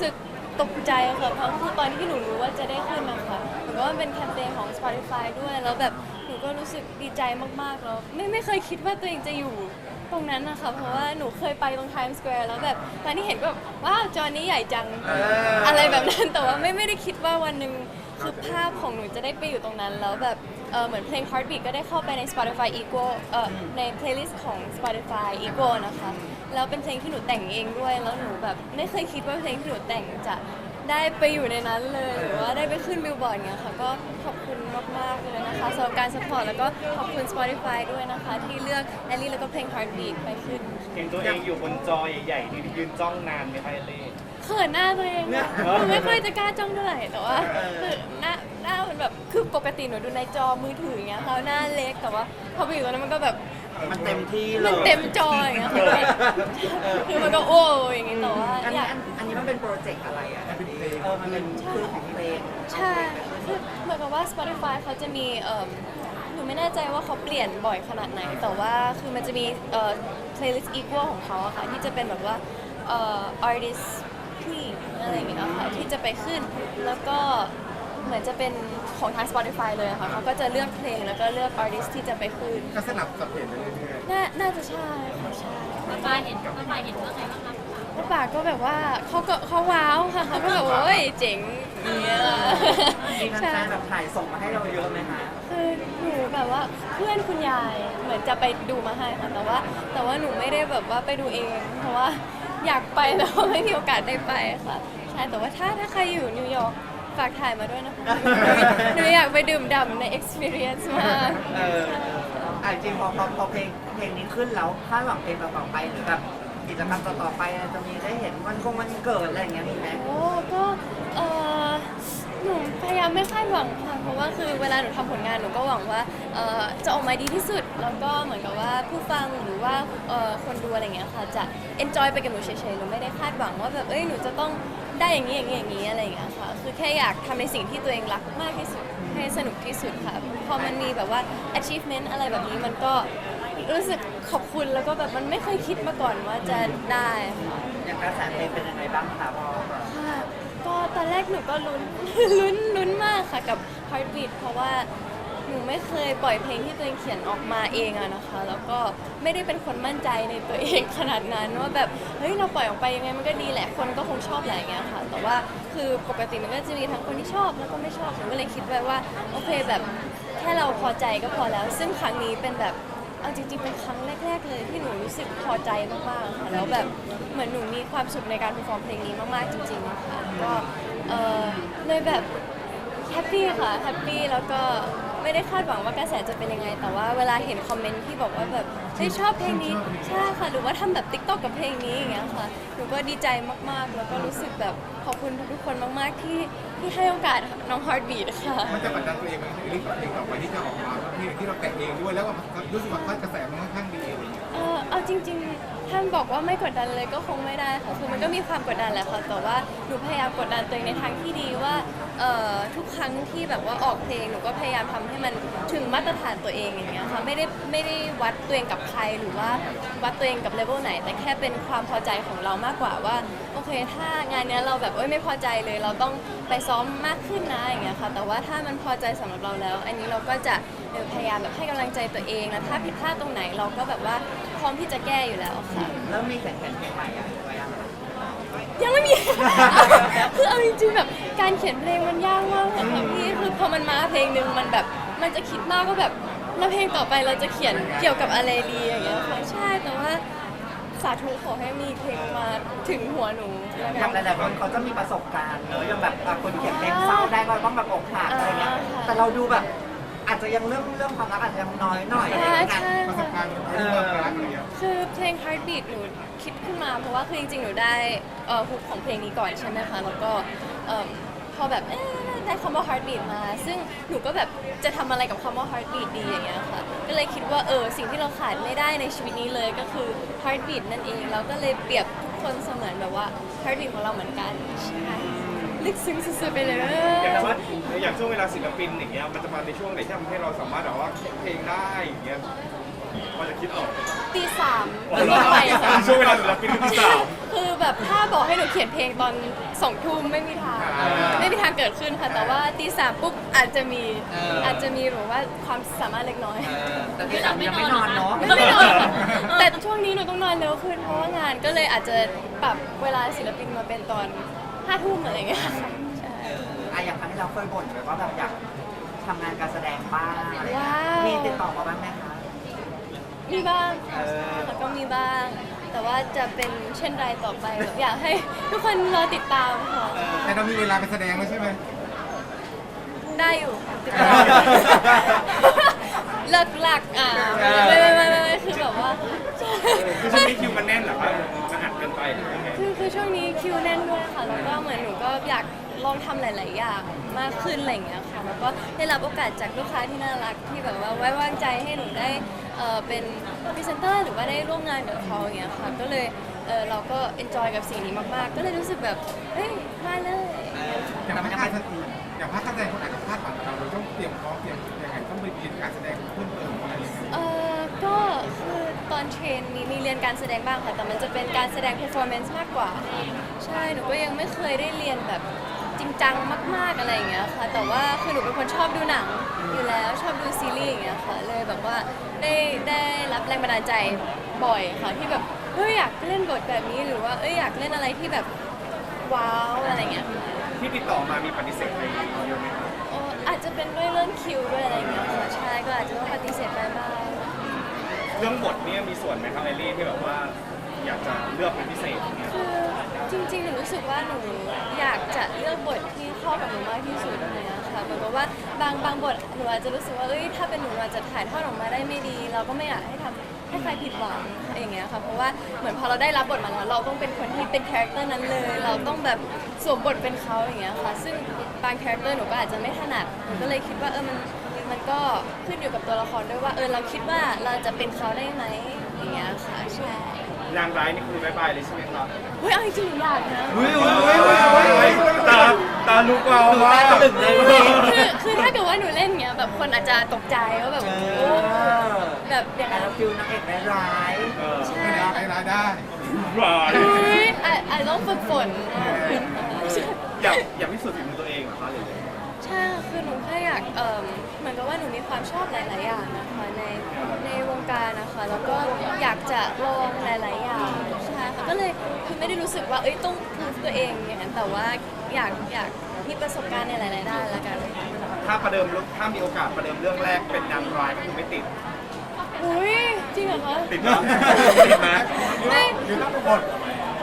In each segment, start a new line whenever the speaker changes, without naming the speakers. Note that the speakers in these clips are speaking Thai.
สึกตกใจค่ะเพราะคือตอนที่หนูรู้ว่าจะได้ขึ้นนะคะหนูว่าเป็นแคมเปญของ Spotify ด้วย แล้วแบบหนูก็รู้สึกดีใจมากๆแล้วไม่ไม่เคยคิดว่าตัวเองจะอยู่ตรงนั้นนะคะ เพราะว่าหนูเคยไปตรง Times Square แล้วแบบตอนที่เห็นก็แบบว้าวจอนี้ใหญ่จัง อะไรแบบนั้นแต่ว่าไม่ไม่ได้คิดว่าวันหนึ่ง คือภาพของหนูจะได้ไปอยู่ตรงนั้น แล้วแบบเออเหมือนเพลง Heartbeat ก็ได้เข้าไปใน Spotify Equal เอ่อใน playlist ของ Spotify Equal นะคะ แล้วเป็นเพลงที่หนูแต่งเองด้วย แล้วหนูแบบไม่เคยคิดว่าเพลงที่หนูแต่งจะได้ไปอยู่ในนั้นเลย หรือว่าได้ไปขึ้นบิลบอร์ดเงี้ยค่ะ ก็ขอบคุณมาก ๆ เลยนะคะสำหรับการสปอร์ตแล้วก็ขอบคุณ Spotify ด้วยนะคะ ที่เลือกแอลลี่แล้วก็เพลง Heartbeat ไปขึ้น
เห็นตัวเองอยู่บนจอใหญ่ๆนี่ยืนจ้องนานไหมคะเอลลี่
เขินหน้าตัวเองอะหนูไม่ค่อยจะกล้าจ้องเท่าไหร่แต่ว่าคือหน้าหน้ามันแบบคือปกติหนูดูในจอมือถืออย่างเงี้ยเขาหน้าเล็กแต่ว่าพอไปอยู่ตรงนั้นมันก็แบบ
มันเต็มที่เลย
มันเต็มจออย่างเงี้ยค่ะคือมันก็โอ้อย่างงี้แต่ว่า
อัน
อ
นี้
ยาก
อันอันนี้มันเป็นโปรเจกต์อะไรอะเออมันเป็นคือของเพลง
ใช่คือเหมือนกับว่า Spotify เขาจะมีเอ่อหนูไม่แน่ใจว่าเขาเปลี่ยนบ่อยขนาดไหน แต่ว่าคือมันจะมีเอ่อ playlist equal ของเขาอะค่ะ ที่จะเป็นแบบว่าเอ่อ artist ผู้หญิง อะไรอย่างเงี้ยค่ะที่จะไปขึ้น แล้วก็เหมือนจะเป็นของทาง Spotify เลยอะค่ะเขาก็จะเลือกเพลงแล้วก็เลือก artist ที่จะไปขึ้น
ก็สลับสับเปลี่ยนไปเรื่อย
น่าน่าจะใช่ค่ะใช่
ป้าเห็นป้าเห็นว่าไงบ้างคะ
ป้าป่าก็แบบว่าเขาก็เขาว้าวค่ะเขาก็แบบโอ้ยเจ๋งอย่างเงี้ย
มีแฟนๆแบบถ่ายส่งมาให้เราเยอะไหมคะ
คือหนูแบบว่าเพื่อนคุณยายเหมือนจะไปดูมาให้ค่ะแต่ว่า แต่ว่าหนูไม่ได้แบบว่าไปดูเอง เพราะว่าอยากไปแต่ว่าไม่มีโอกาสได้ไปค่ะใช่แต่ว่าถ้าถ้าใครอยู่นิวยอร์กฝากถ่ายมาด้วยนะคะ หนูอยากไปดื่มด่ำใน experience มาก
เอออะจริงพอพอพอเพลงเพลงนี้ขึ้นแล้วคาดหวังเพลงต่อๆไปหรือแบบกิจกรรมต่อๆไปจะมีได้เห็นวันคงวันเกิดอะไรอย่างเงี้ยมีไหม
โอ้ก็เออ หนูพยายามไม่คาดหวังค่ะเพราะว่าคือเวลาหนูทำผลงานหนูก็หวังว่าเออจะออกมาดีที่สุด แล้วก็เหมือนกับว่าผู้ฟังหรือว่าเออคนดูอะไรเงี้ยค่ะ จะ enjoy ไปกับหนูเฉยๆหนูไม่ได้คาดหวังว่าแบบเอ้ยหนูจะต้องได้อย่างนี้อย่างนี้อย่างนี้อะไรเงี้ยค่ะ คือแค่อยากทำในสิ่งที่ตัวเองรักมากที่สุดให้สนุกที่สุดค่ะพอมันมีแบบว่า achievement อะไรแบบนี้มันก็รู้สึกขอบคุณแล้วก็แบบมันไม่เคยคิดมาก่อนว่าจะได้ค่ะ
อย่างกระแสเพลงเป็นยังไงบ้างคะพอ
ค่ะก็ ตอนแรกหนูก็ลุ้น ลุ้นลุ้นมากค่ะกับ Heartbeat เพราะว่าหนูไม่เคยปล่อยเพลงที่ตัวเองเขียนออกมาเองอะนะคะ แล้วก็ไม่ได้เป็นคนมั่นใจในตัวเองขนาดนั้นว่าแบบเฮ้ยเราปล่อยออกไปยังไงมันก็ดีแหละคนก็คงชอบแหละอย่างเงี้ยค่ะ แต่ว่าคือปกติมันก็จะมีทั้งคนที่ชอบแล้วก็ไม่ชอบหนูก็เลยคิดไว้ว่าโอเคแบบแค่เราพอใจก็พอแล้ว ซึ่งครั้งนี้เป็นแบบ เอาจริงๆ เป็นครั้งแรก ๆ เลยที่หนูรู้สึกพอใจมากๆค่ะแล้วแบบเหมือนหนูมีความสุขในการเพอร์ฟอร์มเพลงนี้มากๆจริงๆค่ะก็เออเลยแบบแฮปปี้ค่ะแฮปปี้แล้วก็ ไม่ได้คาดหวังว่ากระแสจะเป็นยังไง แต่ว่าเวลาเห็นคอมเมนต์ที่บอกว่าแบบเฮ้ยชอบเพลงนี้ใช่ค่ะหรือว่าทำแบบติ๊กต็อกกับเพลงนี้อย่างเงี้ยค่ะหนูก็ดีใจมากๆ แล้วก็รู้สึกแบบขอบคุณทุกๆคนมากๆที่ที่ให้โอกาสน้อง Heartbeat ค่ะ
ๆมันจะกดดันตัวเองไหมหรือรีบกับเพลงต่อไปที่จะออกมาเพลงที่เราแต่งเองด้วยแล้วก็รู้สึกว่ากระแสมันค่อนข้างดีอะไรอย่างเงี้ย
เออเอาจริงๆท่านบอกว่าไม่กดดันเลยก็คงไม่ได้ค่ะคือมันก็มีความกดดันแหละค่ะแต่ว่าหนูพยายามกดดันตัวเองในทางที่ดีว่า เอ่อทุกครั้งที่แบบว่าออกเพลงหนูก็พยายามทำให้มันถึงมาตรฐานตัวเองอย่างเงี้ยค่ะไม่ได้ไม่ได้วัดตัวเองกับใครหรือว่าวัดตัวเองกับเลเวลไหน แต่แค่เป็นความพอใจของเรามากกว่าว่าโอเค ถ้างานเนี้ยเราแบบเอ้ยไม่พอใจเลยเราต้องไปซ้อมมากขึ้นนะอย่างเงี้ยค่ะแต่ว่าถ้ามันพอใจสำหรับเราแล้ว อันนี้เราก็จะเออพยายามแบบให้กำลังใจตัวเองแล้วถ้าผิดพลาดตรงไหนเราก็แบบว่าพร้อมที่จะแก้อยู่แล้วค่ะ
เริ่มมีแข่งขันเพลงใหม่อะไว้ยัง
ยังไม่มี คือเอาจริงๆแบบการเขียนเพลงมันยากมากค่ะพี่คือพอมันมาเพลงหนึ่งมันแบบมันจะคิดมากว่าแบบแล้วเพลงต่อไปเราจะเขียนเกี่ยวกับอะไรดีอย่างเงี้ยค่ะใช่แต่ว่าสาธุขอให้มีเพลงมาถึงหัวหนูแล้ว
อย่างห
กัน
ลายๆคนเขาจะมีประสบการณ์เนอะอย่างแบบอะคนเขียนเพลงเศร้าได้ก็ต้องแบบอกหักอะไรเงี้ย
อ่าค่ะ
แต่เราดูแบบ อาจจะยังเรื่องเรื่องความรักอาจจะยังน้อยหน่อยอะไร
ใช่
เงี้ย
ใช่
ประสบ
ค่ะ
การณ์เรื่องความรักอะไรอย่างเงี้ย
คือเพลง Heartbeat หนูคิดขึ้นมาเพราะว่าคือจริงๆ หนูได้เอ่อฮุกของเพลงนี้ก่อนใช่ไหมคะ แล้วก็เอิ่มพอแบบเอ๊ะได้คำว่า Heartbeat มา ซึ่งหนูก็แบบจะทำอะไรกับคำว่า Heartbeat ดีอย่างเงี้ยค่ะ ก็เลยคิดว่าเออสิ่งที่เราขาดไม่ได้ในชีวิตนี้เลยก็คือ Heartbeat นั่นเอง เราก็เลยเปรียบทุกคนเสมือนแบบว่า Heartbeat ของเราเหมือนกันใช่ ลึกซึ้งสุดๆไปเลย
อย่างแต่ว่าอย่างช่วงเวลาศิลปินอย่างเงี้ยมันจะมาในช่วงไหนที่ทำให้เราสามารถแบบว่าเขียนเพลงได้อย่างเงี้ยพอจะคิดออกไหม
ตีสาม
อ๋อ
แล้วก็ไป
ช่วงเวลาศิลปินคือตีสาม
คือคือแบบถ้าบอกให้หนูเขียนเพลงตอนสองทุ่มไม่มีทาง ไม่มีทางเกิดขึ้นค่ะ แต่ว่าตีสามปุ๊บอาจจะมีอาจจะมีหรือว่าความสามารถเล็กน้อย
เออแต่ที่สามยังไม่นอนเนาะ
ไม่ไม่นอนแต่ช่วงนี้หนูต้องนอนเร็วขึ้นเพราะว่างานก็เลยอาจจะปรับเวลาศิลปินมาเป็นตอน ห้าทุ่มอะไรอย่างเงี้ยค่ะใช่
อะอย่างครั้งที่เราเคยบ่นไว้ว่าแบบอยากทำงานการแสดงบ้างอะไรอย่างเงี้ย
ว้าว
มีติดต่อมาบ้างไหมคะ
มีบ้าง
เออ
แล้วก็มีบ้าง แต่ว่าจะเป็นเช่นไรต่อไปแบบอยากให้ทุกคนรอติดตามค่ะ
แต่เรามีเวลาไปแสดงแล้วใช่ไหม
ได้อยู่ค่ะติดตามเลิกหลักอ่าไม่ไม่ไม่ไม่ไม่คือแบบว่า
คือช่วงนี้คิวมันแน่นเหรอครับมันอัดเกินไปหรือยังไง
คือคือช่วงนี้คิวแน่นด้วยค่ะ แล้วก็เหมือนหนูก็อยากลองทำหลาย ๆ อย่างมากขึ้นอะไรอย่างเงี้ยค่ะ แล้วก็ได้รับโอกาสจากลูกค้าที่น่ารักที่แบบว่าไว้วางใจให้หนูได้เอ่อเป็นพรีเซนเตอร์หรือว่าได้ร่วมงานกับเขาอย่างเงี้ยค่ะ ก็เลยเออเราก็เอนจอยกับสิ่งนี้มาก ๆ ก็เลยรู้สึกแบบเฮ้ยมาเลย
อย่างภาคการแสดงอย่างภาคการแสดงคนอาจจะคาดหวังกับเราเราต้องเตรียมพร้อมเตรียมยังไงต้องไปเรียนการแสดงเพิ่มเติมอะไรอย่างเงี้ย
เออก็คื อตอนเทรนมีมีเรียนการแสดงบ้างค่ะ แต่มันจะเป็นการแสดง performance มากกว่า ใช่ หนูก็ยังไม่เคยได้เรียนแบบจริงจังมาก ๆอะไรอย่างเงี้ยค่ะ แต่ว่าคือหนูเป็นคนชอบดูหนังอยู่แล้วชอบดูซีรีส์อย่างเงี้ยค่ะ เลยแบบว่าได้ได้รับแรงบันดาลใจบ่อยค่ะที่แบบเฮ้ยอยากเล่นบทแบบนี้หรือว่าเอ้ยอยากเล่นอะไรที่แบบว้าวอะไรเงี้ยค่ะ
ที่ติดต่อมามีปฏิเสธไปเยอะไหมครับ
เอ่ออาจจะเป็นด้วยเรื่องคิวด้วยอะไรอย่างเงี้ยค่ะใช่ก็อาจจะต้องปฏิเสธไปบ้าง
เรื่องบทเนี่ยมีส่วนไหมครับไอรี่ที่แบบว่าอยากจะเลือกเป็นพิเศษเงี้ย
คือจริงๆหนูรู้สึกว่าหนูอยากจะเลือกบทที่เข้ากับหนูมากที่สุดเลยนะคะเหมือนกับว่าบางบางบทหนูอาจจะรู้สึกว่าเอ้ยถ้าเป็นหนูอาจจะถ่ายทอดออกมาได้ไม่ดี เราก็ไม่อยากให้ทำให้ใครผิดหวังอะไรอย่างเงี้ยค่ะเพราะว่าเหมือนพอเราได้รับบทมาแล้วเราต้องเป็นคนที่เป็นคาแรคเตอร์นั้นเลย เราต้องแบบสวมบทเป็นเขาอย่างเงี้ยค่ะซึ่งบางคาแรคเตอร์หนูก็อาจจะไม่ถนัดหนูก็เลยคิดว่าเออมัน มันก็ขึ้นอยู่กับตัวละครด้วยว่าเออเราคิดว่าเราจะเป็นเขาได้ไหมอย่างเงี้ยค่ะใช่
นางร้ายนี่คือบายบายเลยใช่ไหมครับ
เฮ้ยเอาจริงๆหนูอยากนะ
เฮ้ยเฮ้ยเฮ้ยเฮ้ยตาตาลุกเรามาก
ตึกเลยเว้ย
คือคือถ้าเกิดว่าหนูเล่นเงี้ยแบบคนอาจจะตกใจว่าแบบ
เอ
โอ้
อ
แบบอย่าง
แต่
นั้น
เราฟิลนางเอกร้าย
เออ
ใช่
ไม่ได้รายได้
ร้าย
เฮ้ยอาอาจจะต้องฝึกฝนใช่
อยากอยากพิสูจน์ฝีมือตัวเองเหรอคะหรือยังไง
ใช่คือหนูแค่อยากเอ่อเหมือนกับว่าหนูมีความชอบหลาย ๆ อย่างนะคะในในวงการนะคะแล้วก็อยากจะลองหลาย ๆ อย่างใช่ค่ะก็เลยคือไม่ได้รู้สึกว่าเอ้ยต้องพูดตัวเองอย่างนั้นแต่ว่าอยากอยากมีประสบการณ์ในหลาย ๆ ด้านแล้วกัน
ถ้าประเดิมถ้ามีโอกาสประเดิมเรื่องแรกเป็นนางร้ายก็คือไม่ติด
อุ้ยจริงเหรอคะ
ติดนะติดนะ
ไม่
หรือต้องบท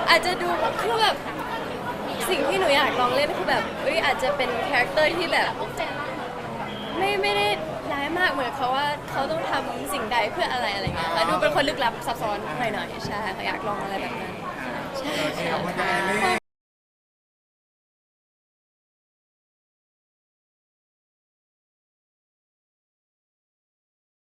อาจจะดูคือแบบ สิ่งที่หนูอยากลองเล่นคือแบบเอ้ยอาจจะเป็นคาแรคเตอร์ที่แบบไม่ไม่ได้ร้ายมากเหมือนเขาว่าเขาต้องทำสิ่งใดเพื่ออะไรอะไรเงี้ยค่ะดูเป็นคนลึกลับซับซ้อนหน่อยๆใช่ค่ะอยากลองอะไรแบบนั้นใช่
โอเค
ใช่
ขอบคุณค่ะเอลลี่